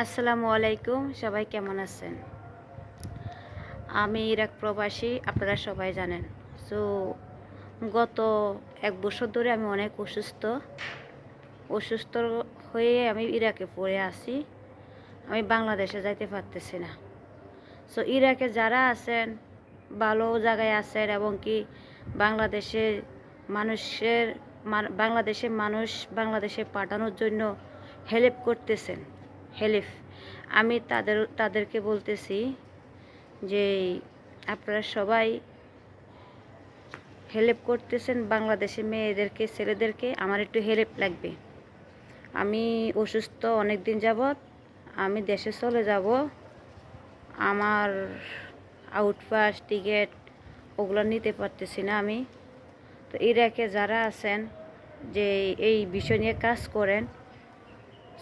আসসালামু আলাইকুম, সবাই কেমন আছেন? আমি ইরাক প্রবাসী, আপনারা সবাই জানেন। সো গত এক বছর ধরে আমি অনেক অসুস্থ। অসুস্থ হয়ে আমি ইরাকে পড়ে আসি আমি বাংলাদেশে যাইতে পারতেছি না। সো ইরাকে যারা আছেন, ভালো জায়গায় আছেন এবং কি বাংলাদেশের মানুষের মান- বাংলাদেশের মানুষ বাংলাদেশে পাঠানোর জন্য হেল্প করতেছেন। হেল্প আমি তাদের, তাদেরকে বলতেছি যে, আপনারা সবাই হেল্প করতেছেন বাংলাদেশে মেয়েদেরকে, ছেলেদেরকে, আমার একটু হেল্প লাগবে। আমি অসুস্থ অনেক দিন যাবৎ, আমি দেশে চলে যাব। আমার আউটপাস, টিকিট, ওগুলো নিতে পারতেছি না আমি। তো ইরাকে যারা আছেন, যে এই বিষয় নিয়ে কাজ করেন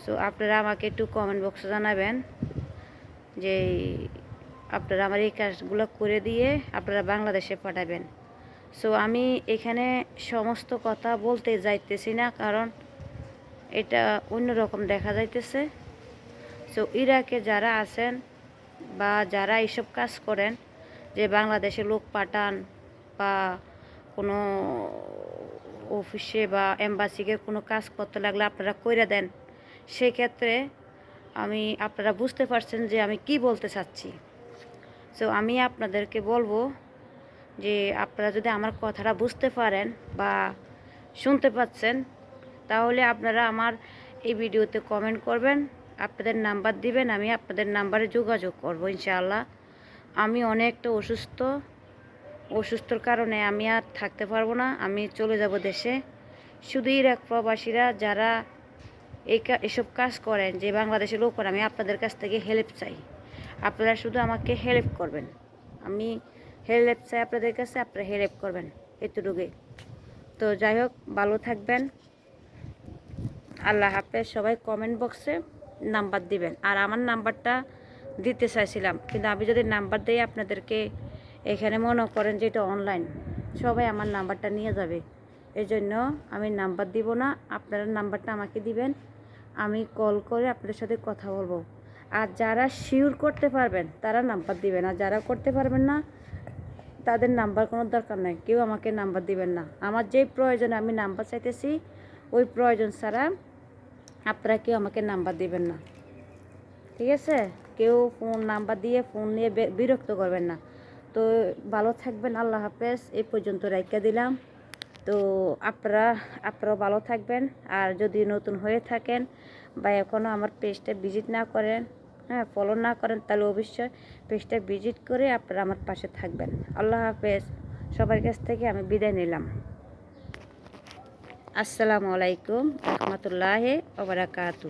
সো আপনারা আমাকে একটু কমেন্ট বক্সে জানাবেন যে আপনারা আমার এই কাজগুলো করে দিয়ে আপনারা বাংলাদেশে পাঠাবেন। সো আমি এখানে সমস্ত কথা বলতে যাইতেছি না, কারণ এটা অন্যরকম দেখা যাইতেছে। সো ইরাকে যারা আছেন বা যারা এইসব কাজ করেন, যে বাংলাদেশে লোক পাঠান বা কোনো অফিসে বা এম্বাসিকে কোনো কাজ করতে লাগলে আপনারা কইরা দেন। সেক্ষেত্রে আমি, আপনারা বুঝতে পারছেন যে আমি কি বলতে চাচ্ছি। সো আমি আপনাদেরকে বলব যে আপনারা যদি আমার কথাটা বুঝতে পারেন বা শুনতে পাচ্ছেন, তাহলে আপনারা আমার এই ভিডিওতে কমেন্ট করবেন, আপনাদের নাম্বার দিবেন, আমি আপনাদের নাম্বারে যোগাযোগ করব ইনশাআল্লাহ। আমি অনেকটা অসুস্থ, অসুস্থর কারণে আমি আর থাকতে পারব না, আমি চলে যাব দেশে। শুধু ইরাক প্রবাসীরা যারা এই এসব কাজ করেন যে বাংলাদেশের লোক আমি আপনাদের কাছ থেকে হেল্প চাই। আপনারা শুধু আমাকে হেল্প করবেন। আমি হেল্প চাই আপনাদের কাছে, আপনারা হেল্প করবেন এতটুকুই। তো যাই হোক, ভালো থাকবেন। আল্লাহ হাফেজ, সবাই কমেন্ট বক্সে নাম্বার দিবেন। আর আমার নাম্বারটা দিতে চাইছিলাম, কিন্তু আমি যদি নাম্বার দিই আপনাদেরকে, এখানে মনে করেন যে এটা অনলাইন সবাই আমার নাম্বারটা নিয়ে যাবে। এই জন্য আমি নাম্বার দিব না, আপনারা নাম্বারটা আমাকে দিবেন। আমি কল করে আপনাদের সাথে কথা বলব। আর যারা শিওর করতে পারবেন, তারা নাম্বার দিবেন। আর যারা করতে পারবেন না, তাদের নাম্বার কোনো দরকার নাই। কেউ আমাকে নাম্বার দিবেন না। আমার যেই প্রয়োজনে আমি নাম্বার চাইতেছি, ওই প্রয়োজন ছাড়া আপনারা কেউ আমাকে নাম্বার দিবেন না। ঠিক আছে? কেউ ফোন নাম্বার দিয়ে ফোন নিয়ে বিরক্ত করবেন না। তো ভালো থাকবেন। আল্লাহ হাফেজ। এই পর্যন্ত রাইকা দিলাম। তো আপনারা, আপনারাও ভালো থাকবেন। আর যদি নতুন হয়ে থাকেন বা এখনও আমার পেজটা ভিজিট না করেন হ্যাঁ ফলো না করেন, তাহলে অবশ্যই পেজটা ভিজিট করে আপনারা আমার পাশে থাকবেন। আল্লাহ হাফেজ। সবার কাছ থেকে আমি বিদায় নিলাম। আসসালামু আলাইকুম, রহমতুল্লাহ ওবরাকাতু